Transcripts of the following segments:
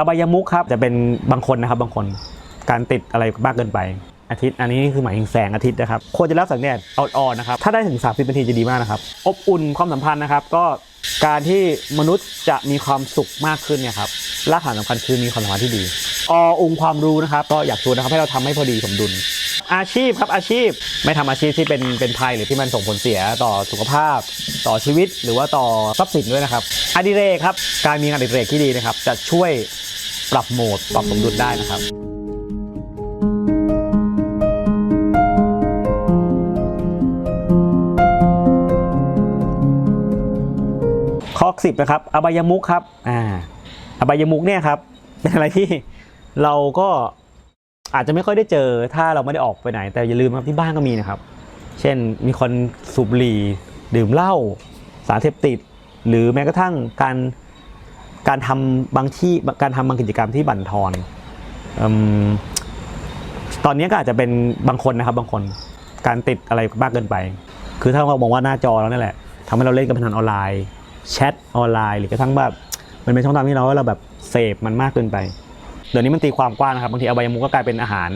อบายมุกครับจะเป็นบางคนนะครับบางคนการติดอะไรมากเกินไปอาทิตย์ อันนี้คือหมายถึงแสงอาทิตย์นะครับควรจะรับแสงแดดอ่อนๆนะครับ ถ้าได้ถึง 30นาทีจะดีมากนะครับ อบอุ่นความสัมพันธ์นะครับ ก็การที่มนุษย์จะมีความสุขมากขึ้นเนี่ยครับรากฐานสำคัญคือมีความสัมพันธ์ที่ดี อองค์ความรู้นะครับ ก็อยากชวนนะครับให้เราทำให้พอดีสมดุล อาชีพครับอาชีพไม่ทำอาชีพที่เป็นเป็นภัยหรือที่มันส่งผลเสียต่อสุขภาพ ต่อชีวิต หรือว่าต่อทรัพย์สินด้วยนะครับอดิเรกครับการมีงานอดิเรกที่ดีนะครับ จะช่วยปรับโหมดปรับสมดุลได้นะครับข้อสิบนะครับอบายมุกครับอ่าอบายมุกเนี่ยครับเป็นอะไรที่เราก็ อาจจะไม่ค่อยได้เจอถ้าเราไม่ได้ออกไปไหน แต่อย่าลืมครับที่บ้านก็มีนะครับ เช่นมีคนสูบบุหรี่ดื่มเหล้าสารเสพติด หรือแม้กระทั่งการการทำบางที่การทำบางกิจกรรมที่บั่นทอนอตอนนี้ก็อาจจะเป็นบางคนนะครับบางคนการติดอะไรมากเกินไป คือถ้าเรามองว่าหน้าจอแล้วนั่นแหละทำให้เราเล่นกับพนันออนไลน์แชทออนไลน์ หรือกระทั่งแบบมันเป็นช่องทางที่เราว่าเราแบบเสพมันมากเกินไป เดี๋ยวนี้มันตีความกว้างนะครับบางทีอบายมุกก็กลายเป็นอาหาร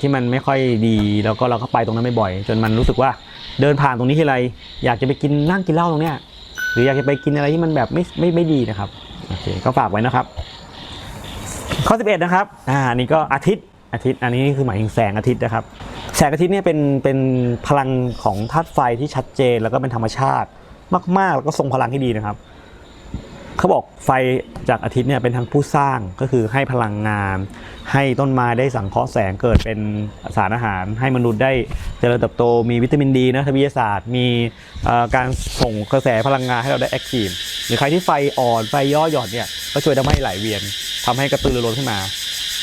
ที่มันไม่ค่อยดีแล้วก็เราก็ไปตรงนั้นไม่บ่อย จนมันรู้สึกว่าเดินผ่านตรงนี้ทีไรอยากจะไปกินนั่งกินเหล้าตรงเนี้ยหรืออยากจะไปกินอะไรที่มันแบบไม่ไม่ไม่ดีนะครับโอเคก็ฝากไว้นะครับ ข้อ 11 นะครับอ่านนี้ก็อาทิตย์อาทิตย์ อันนี้คือหมายถึงแสงอาทิตย์นะครับ แสงอาทิตย์เนี่ยเป็นเป็นพลังของธาตุไฟที่ชัดเจน แล้วก็เป็นธรรมชาติมากๆแล้วก็ทรงพลังที่ดีนะครับ เขาบอกไฟจากอาทิตย์เนี่ยเป็นทั้งผู้สร้างก็คือให้พลังงาน ให้ต้นไม้ได้สังเคราะห์แสงเกิดเป็นสารอาหาร ให้มนุษย์ได้เจริญเติบโตมีวิตามินดีนะทางวิทยาศาสตร์ มีการส่งกระแสพลังงานให้เราได้แอคทีฟหรือใครที่ไฟอ่อนไฟย่อหย่อนเนี่ยก็ช่วยทำให้ไหลเวียนทำให้กระตือรือร้นขึ้นมา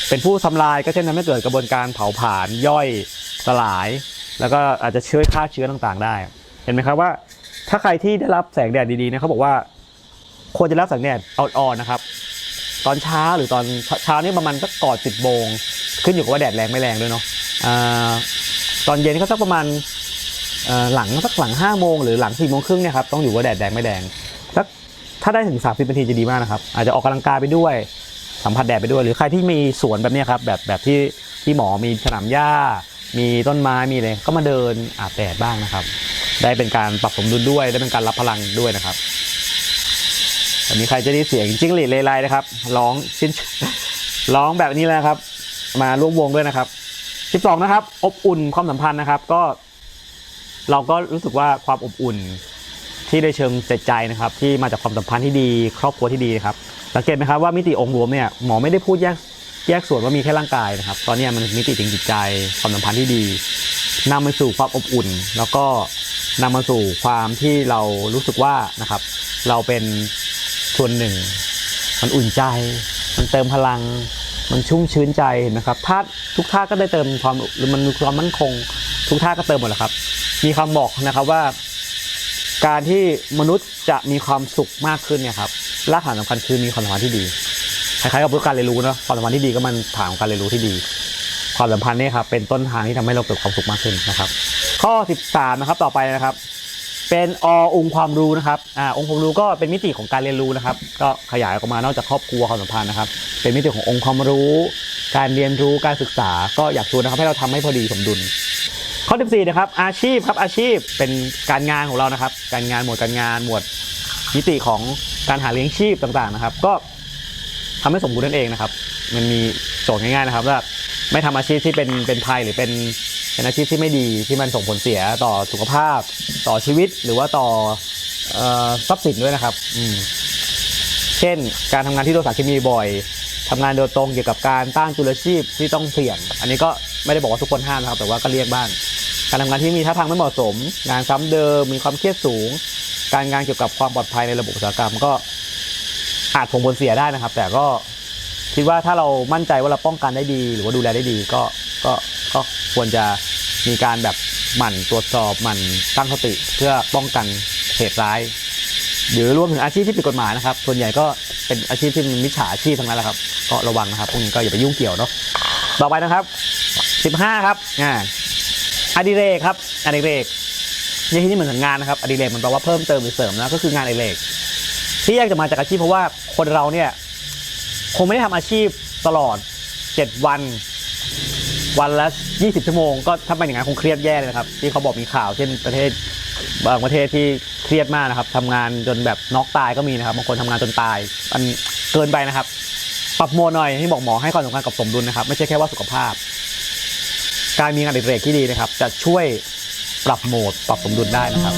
เป็นผู้ทำลายก็เช่นทำให้เกิดกระบวนการเผาผลาญย่อยสลาย แล้วก็อาจจะช่วยฆ่าเชื้อต่างๆ ได้ เห็นไหมครับว่า ถ้าใครที่ได้รับแสงแดดดีๆนะเขาบอกว่า ควรจะรับแสงแดดอ่อนๆนะครับ ตอนเช้าหรือตอนเช้านี่ประมาณสักก่อนสิบโมงขึ้นอยู่กับว่าแดดแรงไม่แรงด้วยเนาะอ่าตอนเย็นก็สักประมาณหลังสักหลังห้าโมงหรือหลังสี่โมงครึ่งเนี่ยครับต้องอยู่ว่าแดดแดงไม่แดงสักถ้าได้ถึงสามสิบนาทีจะดีมากนะครับ อาจจะออกกำลังกายไปด้วย สัมผัสแดดไปด้วย หรือใครที่มีสวนแบบนี้ครับแบบแบบที่ที่หมอมีสนามหญ้า มีต้นไม้มีอะไรก็มาเดินอาบแดดบ้างนะครับ ได้เป็นการปรับสมดุลด้วยได้เป็นการรับพลังด้วยนะครับ วันนี้ใครจะได้เสียงจิ้งหรีดเลไลนะครับร้องชิ้นร้องแบบนี้เลยนะครับ มาร่วมวงด้วยนะครับ12นะครับ อบอุ่นความสัมพันธ์นะครับ ก็ เราก็รู้สึกว่าความอบอุ่นที่ได้เชิงใจใจนะครับ ที่มาจากความสัมพันธ์ที่ดี ครอบครัวที่ดีนะครับสังเกตไหมครับว่ามิติองค์รวมเนี่ยหมอไม่ได้พูดแยกแยกส่วนว่ามีแค่ร่างกายนะครับ ตอนนี้มันมิติถึงจิตใจความสัมพันธ์ที่ดีนำมาสู่ความอบอุ่น แล้วก็นำมาสู่ความที่เรารู้สึกว่านะครับ เราเป็น ส่วนหนึ่ง มันอุ่นใจ มันเติมพลัง มันชุ่มชื้นใจเห็นะครับธาทุกธาก็ได้เติมความหรือมันมีความมั่นคง ทุกธาก็เติมหมดแหละครับ มีคำบอกนะครับว่า การที่มนุษย์จะมีความสุขมากขึ้นเนี่ยครับรากฐานสำคัญคือมีความสัมพันธ์ที่ดีคล้ายๆกับพูดการเรียนรู้เนอะความสัมพันธ์ที่ดีก็มันฐานของการเรียนรู้ที่ดี ความสัมพันธ์เนี่ยครับเป็นต้นทางที่ทำให้เราเกิดความสุขมากขึ้นนะครับ ข้อ 13 นะครับต่อไปนะครับ เป็นอองค์ความรู้นะครับอ่าองค์ความรู้ก็เป็นมิติของการเรียนรู้นะครับ ก็ขยายออกมานอกจากครอบครัวความสัมพันธ์นะครับ เป็นมิติขององค์ความรู้ การเรียนรู้การศึกษา ก็อยากชวนนะครับให้เราทำให้พอดีสมดุล ข้อ14นะครับอาชีพครับอาชีพเป็นการงานของเรานะครับ การงานหมวดการงานหมวดมิติของการหาเลี้ยงชีพต่างๆนะครับ ก็ทำให้สมบูรณ์นั่นเองนะครับ มันมีโจทย์ง่ายๆนะครับว่าไม่ทำอาชีพที่เป็นเป็นภัยหรือเป็น เป็นอาชีพที่ไม่ดีที่มันส่งผลเสียต่อสุขภาพ ต่อชีวิตหรือว่าต่ออทรัพย์สินด้วยนะครับอืมเช่น การทำงานที่โดนสารเคมีบ่อยทำงานโดยตรงเกี่ยวกับการต้านจุลชีพที่ต้องเสี่ยง อันนี้ก็ไม่ได้บอกว่าทุกคนห้ามนะครับ แต่ว่าก็เรียกบ้างการทำงานที่มีท่าทางไม่เหมาะสม งานซ้ำเดิม มีความเครียดสูง การงานเกี่ยวกับความปลอดภัยในระบบอุตสาหกรรมก็อาจส่งผลเสียได้นะครับ แต่ก็คิดว่าถ้าเรามั่นใจว่าเราป้องกันได้ดี หรือว่าดูแลได้ดีก็ก็ก็ ควรจะมีการแบบหมั่นตรวจสอบหมั่นตั้งสติเพื่อป้องกันเหตุร้าย หรือรวมถึงอาชีพที่ผิดกฎหมายนะครับ ส่วนใหญ่ก็เป็นอาชีพที่มันมิจฉาชีพทั้งนั้นแหละครับ ก็ระวังนะครับพวกนี้ก็อย่าไปยุ่งเกี่ยวเนาะต่อไปนะครับ 15 ครับอ่าอดิเรกครับอดิเรกในที่นี้เหมือนงานนะครับอดิเรกมันแปลว่าเพิ่มเติมหรือเสริมนะก็คืองานอดิเรกที่แยกจะมาจากอาชีพเพราะว่าคนเราเนี่ยคงไม่ได้ทำอาชีพตลอด 7 วัน วันละ 20 ชั่วโมงก็ถ้าเป็นอย่างนั้นคงเครียดแย่เลยนะครับ ที่เขาบอกมีข่าวเช่นประเทศบางประเทศที่เครียดมากนะครับทำงานจนแบบน็อกตายก็มีนะครับบางคนทำงานจนตายมันเกินไปนะครับ ปรับโหมดหน่อยที่บอกหมอให้ความสำคัญกับสมดุลนะครับ ไม่ใช่แค่ว่าสุขภาพ การมีงานอดิเรกที่ดีนะครับ จะช่วยปรับโหมดปรับสมดุลได้นะครับ